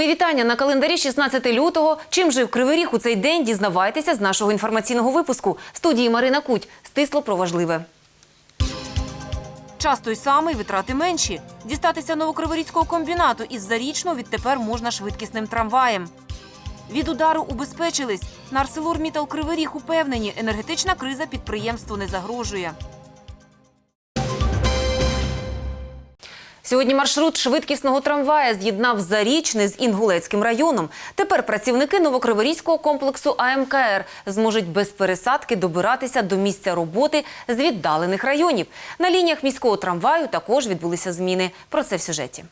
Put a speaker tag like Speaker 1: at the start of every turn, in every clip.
Speaker 1: Мої вітання на календарі 16 лютого. Чим жив Кривий Ріг у цей день? Дізнавайтеся з нашого інформаційного випуску. В студії Марина Куть. Стисло про важливе. Час той самий, витрати менші. Дістатися новокриворізького комбінату із зарічного відтепер можна швидкісним трамваєм. Від удару убезпечились. На ArcelorMittal Кривий Ріг упевнені, енергетична криза підприємству не загрожує. Сьогодні маршрут швидкісного трамвая з'єднав Зарічне з Інгулецьким районом. Тепер працівники новокриворізького комплексу АМКР зможуть без пересадки добиратися до місця роботи з віддалених районів. На лініях міського трамваю також відбулися зміни. Про це в сюжеті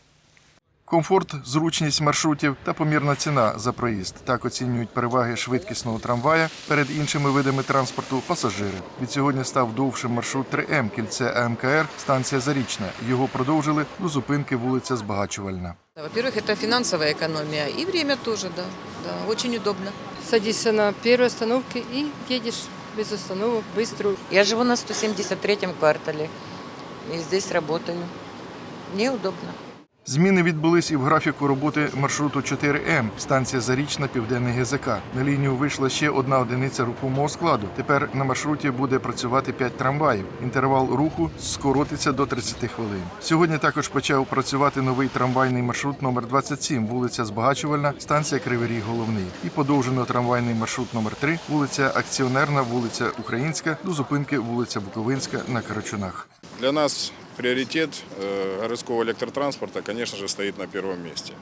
Speaker 2: Комфорт, зручність маршрутів та помірна ціна за проїзд. Так оцінюють переваги швидкісного трамвая перед іншими видами транспорту пасажири. Від сьогодні став довшим маршрут 3М кільце АМКР, станція Зарічна. Його продовжили до зупинки вулиця Збагачувальна.
Speaker 3: Да, Во-первых, это финансовая экономия и время тоже, да, да, очень удобно.
Speaker 4: Садишься на первой остановке и едешь без остановок, быстро.
Speaker 3: Я живу на 173-м квартале и здесь работаю. Мне удобно.
Speaker 2: Зміни відбулись і в графіку роботи маршруту 4М, станція Зарічна, Південний ГЗК. На лінію вийшла ще одна одиниця рухомого складу. Тепер на маршруті буде працювати 5 трамваїв. Інтервал руху скоротиться до 30 хвилин. Сьогодні також почав працювати новий трамвайний маршрут номер 27, вулиця Збагачувальна, станція Кривий Ріг Головний. І подовжено трамвайний маршрут номер 3, вулиця Акціонерна, вулиця Українська, до зупинки вулиця Буковинська на Карачунах.
Speaker 5: Для нас приоритет э, городского электротранспорта, конечно же, стоит на первом месте.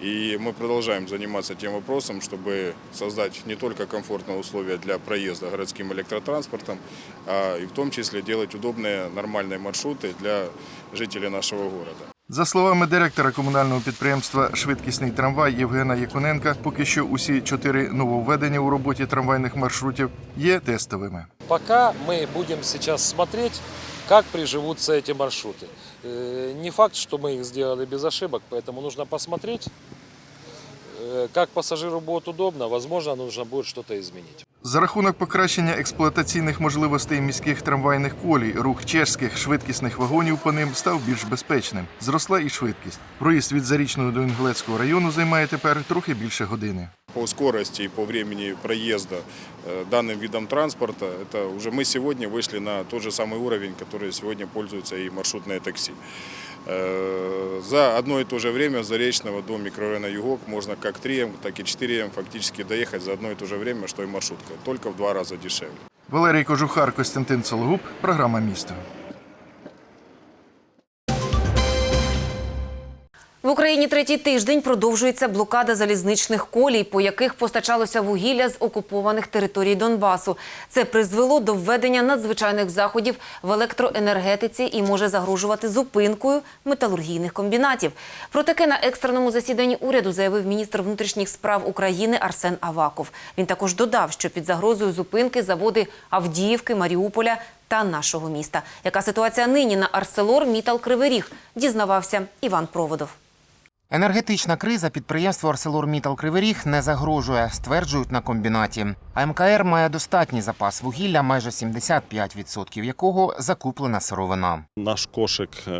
Speaker 5: И мы продолжаем заниматься тем вопросом, чтобы создать не только комфортные условия для проезда городским электротранспортом, а и в том числе делать удобные нормальные маршруты для жителей нашего города.
Speaker 2: За словами директора комунального підприємства Швидкісний трамвай Євгена Якуненка, поки що усі чотири нововведення у роботі трамвайних маршрутів є тестовими.
Speaker 6: Пока мы будем сейчас смотреть, как приживутся эти маршруты. Э, Не факт, что мы их сделали без ошибок, поэтому нужно посмотреть, э, как пассажиру будет удобно, возможно, нужно будет что-то изменить.
Speaker 2: За рахунок покращення експлуатаційних можливостей міських трамвайних колій, рух чешських швидкісних вагонів по ним став більш безпечним. Зросла і швидкість. Проїзд від Зарічного до Інгулецького району займає тепер трохи більше години.
Speaker 5: По скорости и по времени проезда э, данным видом транспорта, это уже мы сегодня вышли на тот же самый уровень, который сегодня пользуются и маршрутные такси. Э, За одно и то же время с Заречного до микрорайона Югок можно как 3М, так и 4М фактически доехать за одно и то же время, что и маршрутка, только в два раза дешевле.
Speaker 2: Валерій Кожухар, Костянтин Сологуб, програма місто.
Speaker 1: В Україні третій тиждень продовжується блокада залізничних колій, по яких постачалося вугілля з окупованих територій Донбасу. Це призвело до введення надзвичайних заходів в електроенергетиці і може загрожувати зупинкою металургійних комбінатів. Про таке на екстреному засіданні уряду заявив міністр внутрішніх справ України Арсен Аваков. Він також додав, що під загрозою зупинки заводи Авдіївки, Маріуполя та нашого міста. Яка ситуація нині на Арселор Мітал Кривий Ріг? Дізнавався Іван Проводов.
Speaker 7: Енергетична криза підприємству ArcelorMittal Кривий Ріг не загрожує, стверджують на комбінаті. АМКР має достатній запас вугілля, майже 75% якого закуплена сировина.
Speaker 8: Наш кошик е,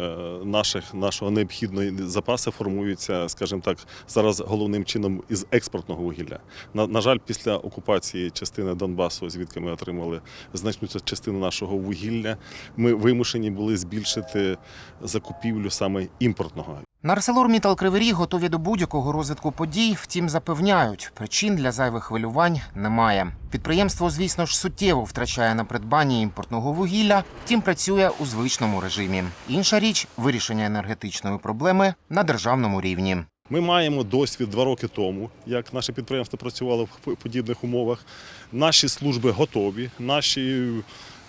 Speaker 8: наших, нашого необхідної запаси формується, скажімо так, зараз головним чином із експортного вугілля. На, на жаль, після окупації частини Донбасу, звідки ми отримали значну частину нашого вугілля, ми вимушені були збільшити закупівлю саме імпортного.
Speaker 7: На ArcelorMittal Кривий Ріг готові до будь-якого розвитку подій, втім запевняють, причин для зайвих хвилювань немає. Підприємство, звісно ж, суттєво втрачає на придбанні імпортного вугілля, втім працює у звичному режимі. Інша річ вирішення енергетичної проблеми на державному рівні.
Speaker 8: Ми маємо досвід два роки тому, як наше підприємство працювало в подібних умовах. Наші служби готові, наші,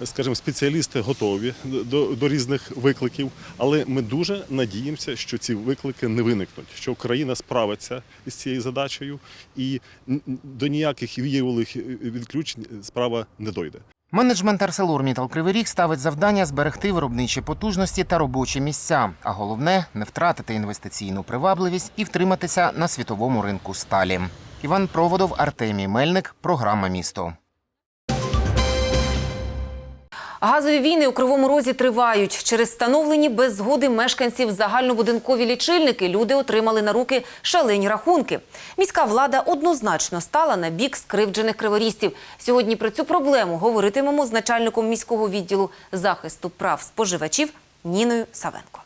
Speaker 8: скажімо, спеціалісти готові до, до різних викликів. Але ми дуже надіємося, що ці виклики не виникнуть, що Україна справиться із цією задачею, і до ніяких вієвих відключень справа не дойде.
Speaker 7: Менеджмент ArcelorMittal Кривий Ріг ставить завдання зберегти виробничі потужності та робочі місця, а головне не втратити інвестиційну привабливість і втриматися на світовому ринку сталі. Іван Проводов, Артемій Мельник, програма Місто.
Speaker 1: Газові війни у Кривому Розі тривають. Через встановлені без згоди мешканців загальнобудинкові лічильники люди отримали на руки шалені рахунки. Міська влада однозначно стала на бік скривджених криворістів. Сьогодні про цю проблему говоритимемо з начальником міського відділу захисту прав споживачів Ніною Савенко.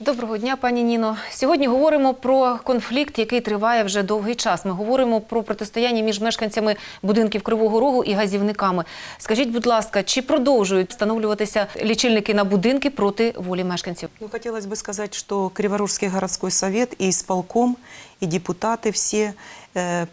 Speaker 1: Доброго дня, пані Ніно. Сьогодні говоримо про конфлікт, який триває вже довгий час. Ми говоримо про протистояння між мешканцями будинків Кривого Рогу і газівниками. Скажіть, будь ласка, чи продовжують встановлюватися лічильники на будинки проти волі мешканців?
Speaker 9: Ну, хотелось бы сказать, что Криворужский городской совет и исполком, и депутаты все э,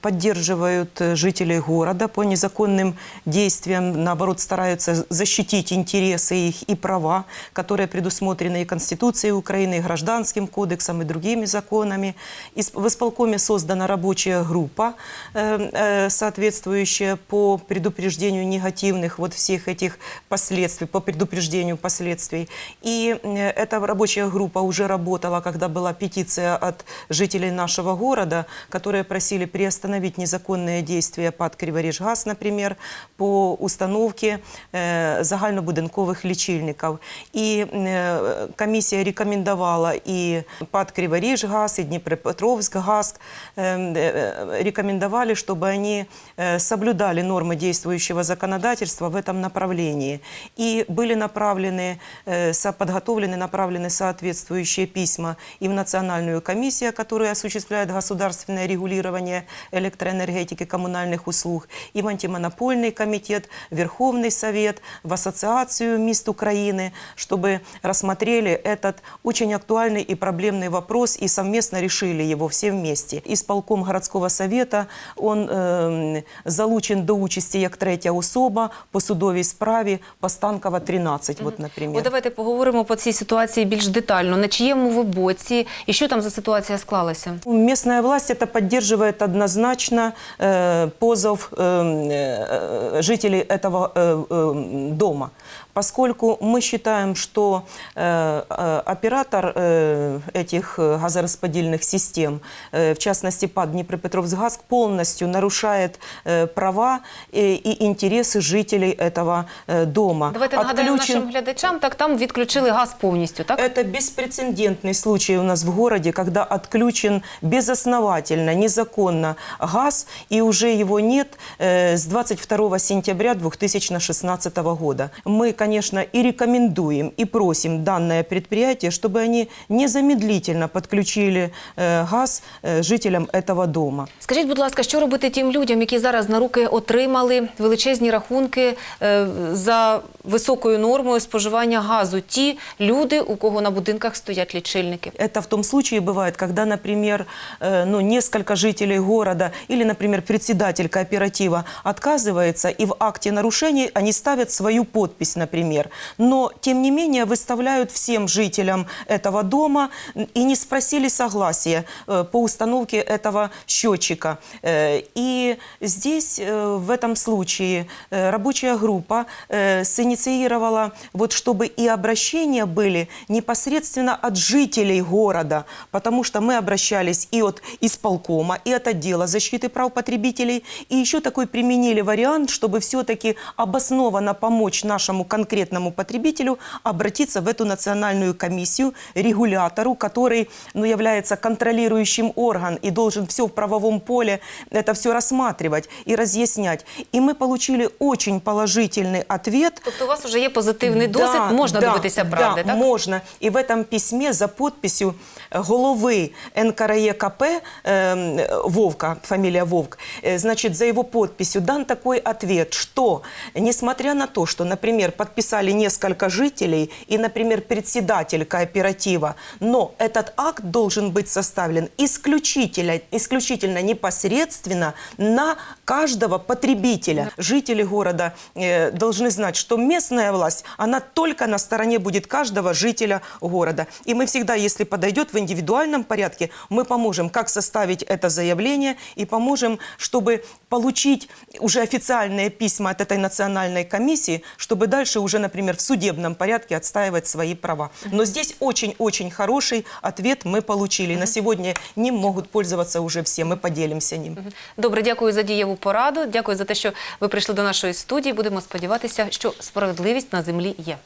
Speaker 9: поддерживают э, жителей города по незаконным действиям, наоборот, стараются защитить интересы их и права, которые предусмотрены и Конституцией Украины, и Гражданским кодексом, и другими законами. В исполкоме создана рабочая группа, э, э, соответствующая по предупреждению негативных вот всех этих последствий, по предупреждению последствий. И эта рабочая группа уже работала, когда была петиция от жителей нашего города, которые просили приостановить незаконные действия ПАД «Криворежгаз», например, по установке э, загальнобудинковых лечильников. И э, комиссия рекомендовала и ПАД «Криворежгаз», и «Днепропетровскгаз», э, э, рекомендовали, чтобы они э, соблюдали нормы действующего законодательства в этом направлении. И были направлены, э, со- подготовлены, направлены соответствующие письма и в Национальную комиссию, которая осуществляет государственное регулирование электроэнергетики, коммунальных услуг, и в антимонопольный комитет, Верховный Совет, в Ассоциацию мест Украины, чтобы рассмотрели этот очень актуальный и проблемный вопрос и совместно решили его все вместе. Исполком городского совета он ем, залучен до участі як третя особа по судовій справі Постанкова 13, вот, например.
Speaker 1: От давайте поговоримо по цій ситуації більш детально. На чиєму ви боці і що там за ситуація склалася?
Speaker 9: Местная власть это поддерживает однозначно э, позов э, э, жителей этого э, э, дома, поскольку мы считаем, что э, э, оператор э, этих э, газораспределительных систем, э, в частности ПАД Днепропетровсгаз, полностью нарушает э, права э, и интересы жителей этого э, дома.
Speaker 1: Давайте нагадаємо
Speaker 9: Отключен-
Speaker 1: нашим глядачам. Так там відключили газ повністю. Так
Speaker 9: Это беспрецедентный случай у нас в городе, когда отключен безосновательно, незаконно газ, и уже его нет э, с 22 сентября 2016 года. Мы, конечно, и рекомендуем, и просим данное предприятие, чтобы они незамедлительно подключили э, газ э, жителям этого дома.
Speaker 1: Скажіть, будь ласка, що робити тим людям, які зараз на руки отримали величезні рахунки е, за високою нормою споживання газу? Ті люди, у кого на будинках стоять лічильники.
Speaker 9: Это в том случае бывает, когда, например, э, ну, несколько жителей города или, например, председатель кооператива отказывается, и в акте нарушений они ставят свою подпись, например. Но, тем не менее, выставляют всем жителям этого дома и не спросили согласия э, по установке этого счетчика. Э, И здесь, э, в этом случае, рабочая группа синициировала, вот, чтобы и обращения были непосредственно от жителей города, потому что мы обращались и от исполкома, и от отдела защиты прав потребителей, и еще такой применили вариант, чтобы все-таки обоснованно помочь нашему конкретному потребителю обратиться в эту национальную комиссию, регулятору, который ну, является контролирующим орган и должен все в правовом поле это все рассматривать и разъяснять. И мы получили очень положительный ответ.
Speaker 1: Тобто у вас вже є позитивний досвід,
Speaker 9: Да,
Speaker 1: можна
Speaker 9: да,
Speaker 1: добитися правди,
Speaker 9: да,
Speaker 1: так?
Speaker 9: можна. І в этом письме за подписью головы НКРЕКП э, Вовка, фамилия Вовк, э, значит, за его подписью дан такой ответ, что, несмотря на то, что, например, подписали несколько жителей и, например, председатель кооператива, но этот акт должен быть составлен исключительно, исключительно непосредственно на каждого потребителя. Жители города э, должны знать, что местная власть, она только на стороне будет каждого жителя города. И мы всегда, если подойдет в индивидуальном порядке, мы поможем поможем, как составить это заявление и поможем, чтобы получить уже официальные письма от этой национальной комиссии, чтобы дальше уже, например, в судебном порядке отстаивать свои права. Но здесь очень-очень хороший ответ мы получили. На сегодня ним могут пользоваться уже все, мы поделимся ним.
Speaker 1: Добре, дякую за дієву пораду. Дякую за те, що ви прийшли до нашої студії. Будемо сподіватися, що справедливість на землі є.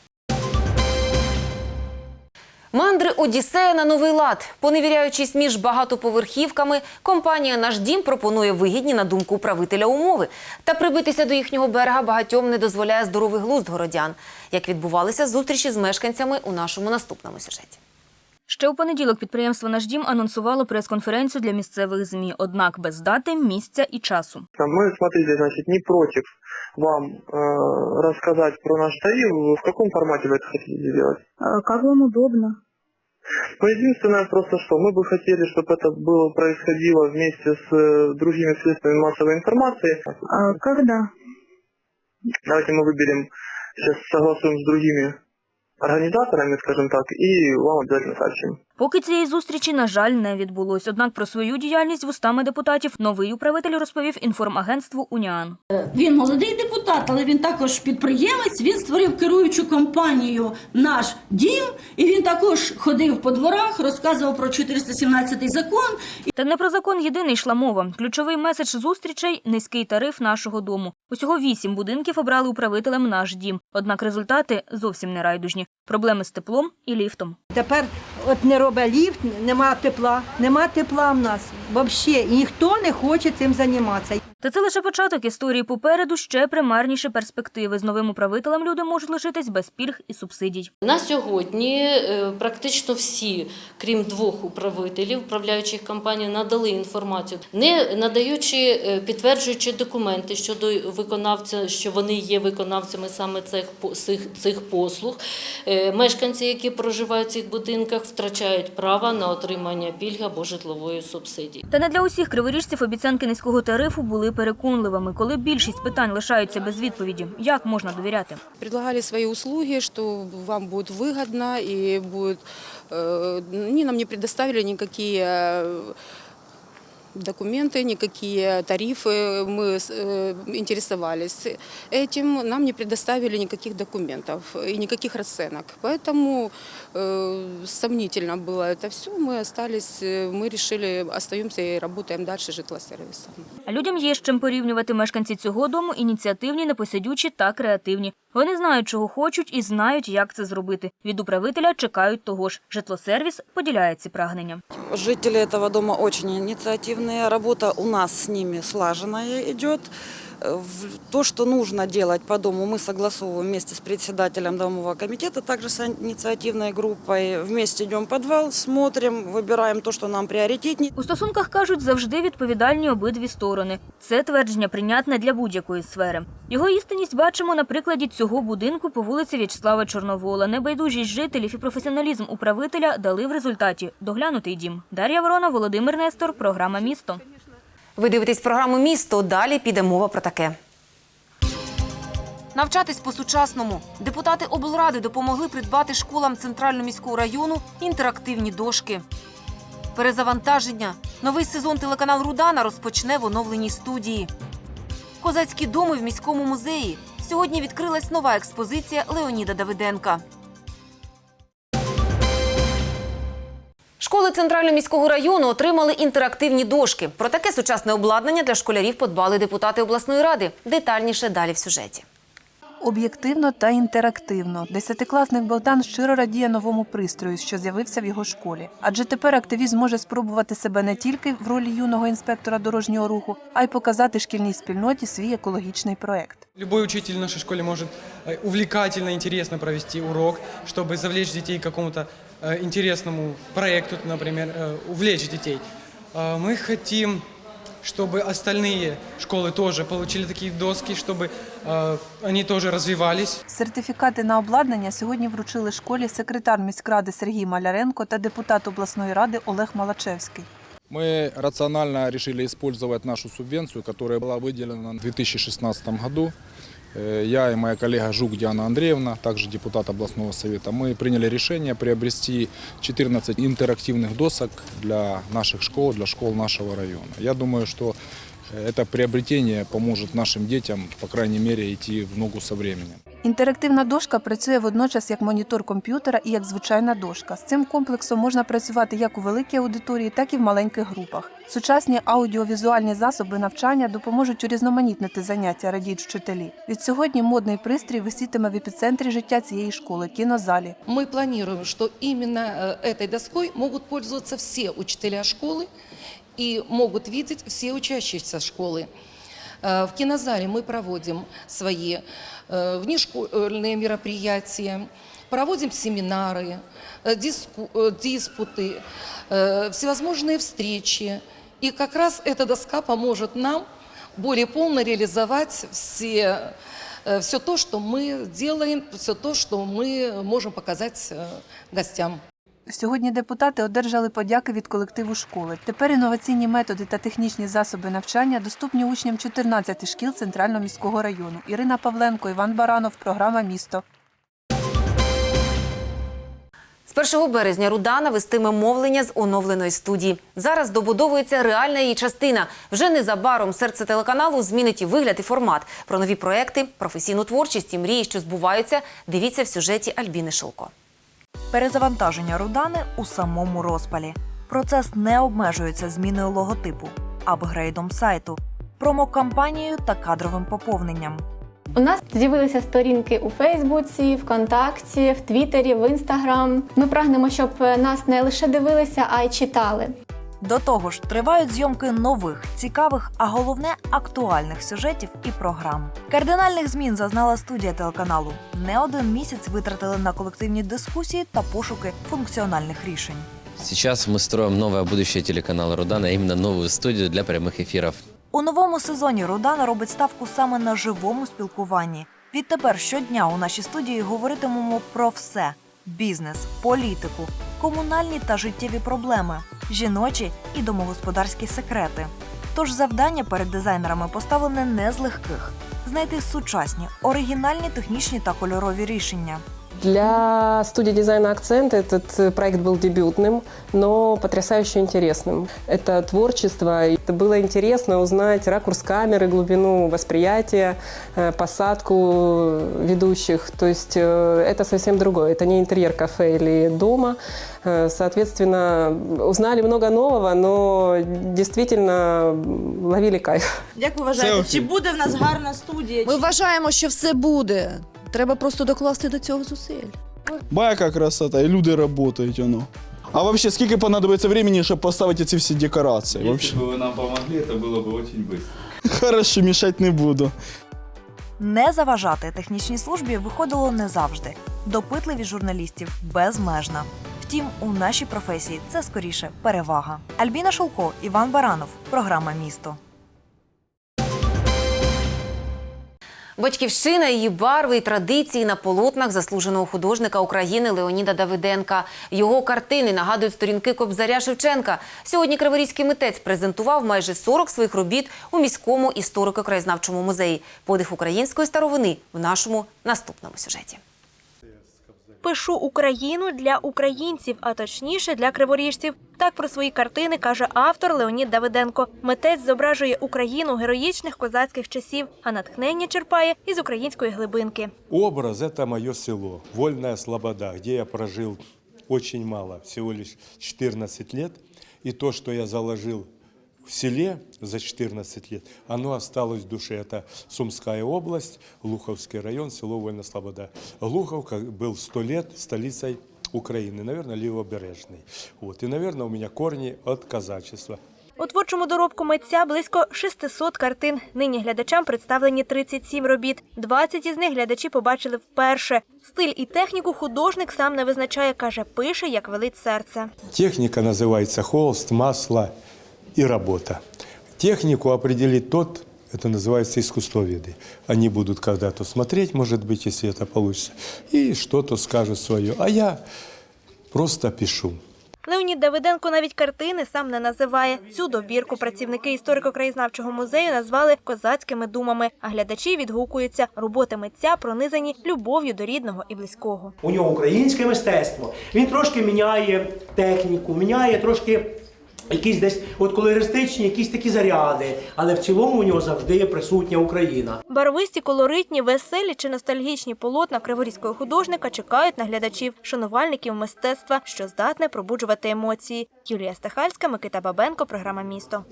Speaker 1: Мандри Одіссея на новий лад. Поневіряючись між багатоповерхівками, компанія «Наш дім» пропонує вигідні, на думку управителя, умови. Та прибитися до їхнього берега багатьом не дозволяє здоровий глузд городян. Як відбувалися зустрічі з мешканцями у нашому наступному сюжеті.
Speaker 10: Ще у понеділок підприємство «Наш дім» анонсувало прес-конференцію для місцевих ЗМІ, однак без дати, місця і часу.
Speaker 11: Мы, смотрите, значит, не против вам э, рассказать про наш тариф. В каком формате вы это хотите сделать?
Speaker 12: Как вам удобно?
Speaker 11: Ну, единственное просто что, мы бы хотели, чтобы это было происходило вместе с э, другими средствами массовой информации.
Speaker 12: А когда?
Speaker 11: Давайте мы выберем, сейчас согласуем с другими организаторами, скажем так, и вам обязательно сообщим.
Speaker 10: Поки цієї зустрічі, на жаль, не відбулось. Однак про свою діяльність вустами депутатів новий управитель розповів інформагентству «Уніан».
Speaker 12: Він молодий депутат, але він також підприємець. Він створив керуючу компанію Наш дім, і він також ходив по дворах, розказував про 417 закон.
Speaker 10: Та не про закон єдиний йшла мова. Ключовий меседж зустрічей – низький тариф нашого дому. Усього вісім будинків обрали управителем «Наш дім». Однак результати зовсім не райдужні. Проблеми з теплом і ліфтом.
Speaker 12: Тепер от не робить ліфт, нема тепла, нема тепла в нас взагалі. І ніхто не хоче цим займатися.
Speaker 10: Та це лише початок історії. Попереду ще примарніші перспективи. З новим управителем люди можуть лишитись без пільг і субсидій.
Speaker 13: На сьогодні е, практично всі, крім двох управителів управляючих компаній, надали інформацію, не надаючи е, підтверджуючи документи щодо виконавця, що вони є виконавцями саме цих цих, цих послуг. Е, Мешканці, які проживають в цих будинках, втрачають право на отримання пільги або житлової субсидії.
Speaker 10: Та не для усіх криворіжців обіцянки низького тарифу були переконливими. Коли більшість питань лишаються без відповіді, як можна довіряти?
Speaker 4: Предлагали свои услуги, что вам будет выгодно и будет... э, Они нам не предоставили никакие э, документы, никакие тарифы. Мы э, интересовались этим, нам не предоставили никаких документов и никаких расценок. Поэтому э, сомнительно было это все. Мы остались, э, мы решили, остаемся и работаем дальше житлосервисом.
Speaker 10: А людям є з чим порівнювати мешканці цього дому ініціативні, непосидючі та креативні. Вони знають, чого хочуть, і знають, як це зробити. Від управителя чекають того ж. Житлосервіс поділяє ці прагнення.
Speaker 12: Жители этого дома очень инициативные. Работа у нас с ними слаженная идет. Э, в- То, что нужно делать по дому, мы согласовываем вместе с председателем домового комитета, также с инициативной группой. Вместе идем в подвал, смотрим, выбираем то, что нам приоритетнее.
Speaker 10: У стосунках кажуть завжди відповідальні обидві сторони. Це твердження прийнятне для будь-якої сфери. Його істинність бачимо на прикладі цього будинку по вулиці В'ячеслава Чорновола. Небайдужість жителів і професіоналізм управителя дали в результаті доглянутий дім. Дар'я Ворона, Володимир Нестор, програма Місто.
Speaker 1: Ви дивитесь програму Місто. Далі піде мова про таке. Навчатись по-сучасному. Депутати облради допомогли придбати школам центрального міського району інтерактивні дошки. Перезавантаження. Новий сезон телеканал Рудана розпочне в оновленій студії. Козацькі доми в міському музеї. Сьогодні відкрилась нова експозиція Леоніда Давиденка. Школи центрального міського району отримали інтерактивні дошки. Про таке сучасне обладнання для школярів подбали депутати обласної ради. Детальніше далі в сюжеті.
Speaker 12: Об'єктивно та інтерактивно. Десятикласник Богдан щиро радіє новому пристрою, що з'явився в його школі. Адже тепер активіст може спробувати себе не тільки в ролі юного інспектора дорожнього руху, а й показати шкільній спільноті свій екологічний проект.
Speaker 4: Любой учитель в нашей школе может э, увлекательно, интересно провести урок, чтобы завлечь детей к какому-то э, интересному проекту, например, э, увлечь детей. А Мы хотим, чтобы остальные школы тоже получили такие доски, чтобы э, они тоже развивались.
Speaker 12: Сертифікати на обладнання сьогодні вручили школі секретар міськради Сергій Маляренко та депутат обласної ради Олег Малачевський.
Speaker 5: Мы рационально решили использовать нашу субвенцию, которая была выделена в 2016 году.
Speaker 14: э, я и моя коллега Жук Диана Андреевна, также депутат областного совета, мы приняли решение приобрести 14 интерактивных досок для наших школ, для школ нашего района. Я думаю, что э, это приобретение поможет нашим детям, по крайней мере, идти в ногу со временем.
Speaker 15: Інтерактивна дошка працює водночас як монітор комп'ютера і як звичайна дошка. З цим комплексом можна працювати як у великій аудиторії, так і в маленьких групах. Сучасні аудіовізуальні засоби навчання допоможуть урізноманітнити заняття, радіють вчителі. Від сьогодні модний пристрій висітиме в епіцентрі життя цієї школи кінозалі.
Speaker 16: Мы планируем, что именно э, этой доской могут пользоваться все учителя школы и могут видеть все учащиеся школы. Э, В кинозале мы проводим свои э, внешкольные мероприятия, проводим семинары, э, диску- диспуты, всевозможные встречи. И как раз эта доска поможет нам более полно реализовать все, все то, что мы делаем, все то, что мы можем показать гостям.
Speaker 15: Сьогодні депутати одержали подяки від колективу школи. Тепер інноваційні методи та технічні засоби навчання доступні учням 14 шкіл центрального міського району. Ірина Павленко, Іван Баранов, програма Місто.
Speaker 1: З 1 березня Рудана вестиме мовлення з оновленої студії. Зараз добудовується реальна її частина. Вже незабаром серце телеканалу змінить і вигляд, і формат. Про нові проекти, професійну творчість і мрії, що збуваються. Дивіться в сюжеті Альбіни Шилко.
Speaker 17: Перезавантаження Рудани у самому розпалі. Процес не обмежується зміною логотипу, апгрейдом сайту, промокампанією та кадровим поповненням.
Speaker 18: У нас з'явилися сторінки у Фейсбуці, ВКонтакті, в Твіттері, в Інстаграм. Ми прагнемо, щоб нас не лише дивилися, а й читали.
Speaker 17: До того ж, тривають зйомки нових, цікавих, а головне актуальних сюжетів і програм. Кардинальних змін зазнала студія телеканалу. Не один місяць витратили на колективні дискусії та пошуки функціональних рішень.
Speaker 19: Сейчас мы строим новое будущее телеканала Рудана, а именно новую студию для прямых эфиров.
Speaker 17: У новому сезоні Рудана робить ставку саме на живому спілкуванні. Відтепер щодня у нашій студії говоритимемо про все: бізнес, політику, комунальні та життєві проблеми, жіночі і домогосподарські секрети. Тож завдання перед дизайнерами поставлене не з легких знайти сучасні, оригінальні технічні та кольорові рішення.
Speaker 20: Для студии дизайна «Акцент» этот э, проект был дебютным, но потрясающе интересным. Это творчество. и Это было интересно узнать ракурс камеры, глубину восприятия, э, посадку ведущих. То есть э, это совсем другое. Это не интерьер кафе или дома. Э, Соответственно, узнали много нового, но действительно ловили кайф.
Speaker 21: Як ви вважаєте,
Speaker 20: Селфі.
Speaker 21: чи буде в нас гарна студія?
Speaker 22: Ми
Speaker 21: Чи-
Speaker 22: вважаємо, що все буде. Треба просто докласти до цього зусиль.
Speaker 23: Ба, яка красота, і люди працюють, воно. А вообще, скільки понадобиться времени, щоб поставити ці всі декорації? Вообще?
Speaker 24: Если бы вы нам помогли, это было бы очень быстро.
Speaker 23: Хорошо, мішати не буду.
Speaker 17: Не заважати технічній службі виходило не завжди. Допитливість журналістів безмежна. Втім, у нашій професії це скоріше перевага. Альбіна Шулко, Іван Баранов, програма Місто.
Speaker 1: Батьківщина, її барви і традиції на полотнах заслуженого художника України Леоніда Давиденка. Його картини нагадують сторінки Кобзаря Шевченка. Сьогодні Криворізький митець презентував майже 40 своїх робіт у міському історико-краєзнавчому музеї. Подих української старовини в нашому наступному сюжеті.
Speaker 10: Пишу Україну для українців, а точніше для криворіжців. Так про свої картини каже автор Леонід Давиденко. Митець зображує Україну героїчних козацьких часів, а натхнення черпає із української глибинки.
Speaker 25: Образ – это мое село, Вольная Слобода, где я прожил очень мало, всего лишь 14 лет. И то, что я заложил в селе за 14 лет, оно осталось в душе. Это Сумская область, Глуховский район, село Вольная Слобода. Глуховка был 100 лет столицей Украины, наверное, левобережной. Вот. И, наверное, у меня корни от казачества.
Speaker 10: У творчому доробку митця близько 600 картин. Нині глядачам представлені 37 робіт. 20 із них глядачі побачили вперше. Стиль і техніку художник сам не визначає, каже, пише, як велить серце.
Speaker 25: Техника называется холст, масло и работа. Технику определит тот, это называется искусствоведы. Они будут когда-то смотреть, может быть, если это получится, и что-то скажут свое. А я просто пишу.
Speaker 13: Леонід Давиденко навіть картини сам не називає. Цю добірку працівники історико-краєзнавчого музею назвали козацькими думами, а глядачі відгукуються. Роботи митця пронизані любов'ю до рідного і близького.
Speaker 11: У нього українське мистецтво. Він трошки міняє техніку, міняє трошки якісь десь от колористичні, якісь такі заряди. Але в цілому у нього завжди є присутня Україна.
Speaker 13: Барвисті, колоритні, веселі чи ностальгічні полотна криворізького художника чекають на глядачів, шанувальників мистецтва, що здатне пробуджувати емоції. Юлія Стахальська, Микита Бабенко, програма Місто.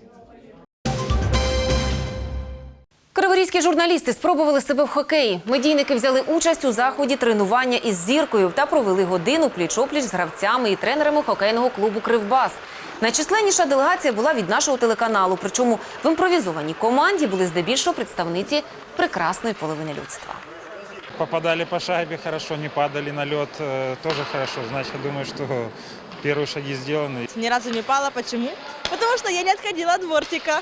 Speaker 1: Криворізькі журналісти спробували себе в хокеї. Медійники взяли участь у заході тренування із зіркою та провели годину пліч-опліч з гравцями і тренерами хокейного клубу Кривбас. Найчисленніша делегація була від нашого телеканалу. Причому в імпровізованій команді були здебільшого представниці прекрасної половини людства.
Speaker 18: Попадали по шайбе хорошо, не падали на лед э, тоже хорошо. Значит, я думаю, что первые шаги сделаны.
Speaker 21: Ни разу не пала. Почему? Потому что я не отходила от бортика.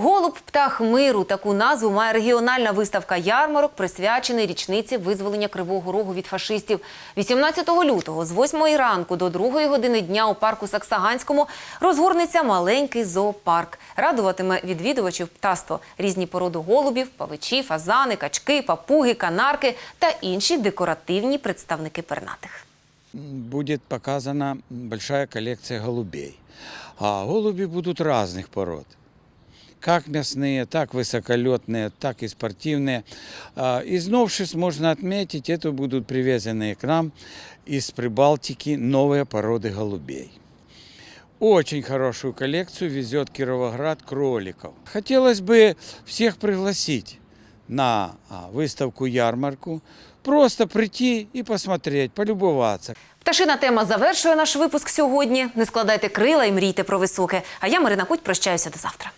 Speaker 1: Голуб птах миру таку назву має регіональна виставка ярмарок, присвячений річниці визволення Кривого Рогу від фашистів. 18 лютого з 8 ранку до 2 години дня у парку Саксаганському розгорнеться маленький зоопарк. Радуватиме відвідувачів птаство різні породи голубів, павичі, фазани, качки, папуги, канарки та інші декоративні представники пернатих.
Speaker 26: будет показана большая коллекция голубей. А голуби будут разных пород Как мясные, так высоколетные, так и спортивные. А, Из новшеств можно отметить, это будут привезенные к нам из Прибалтики новые породы голубей. Очень хорошую коллекцию везет Кировоград кроликов. Хотелось бы всех пригласить на а, выставку-ярмарку, просто прийти и посмотреть, полюбоваться.
Speaker 1: Пташина тема завершує наш випуск сьогодні. Не складайте крила і мрійте про високе. А я, Марина Куть, прощаюся до завтра.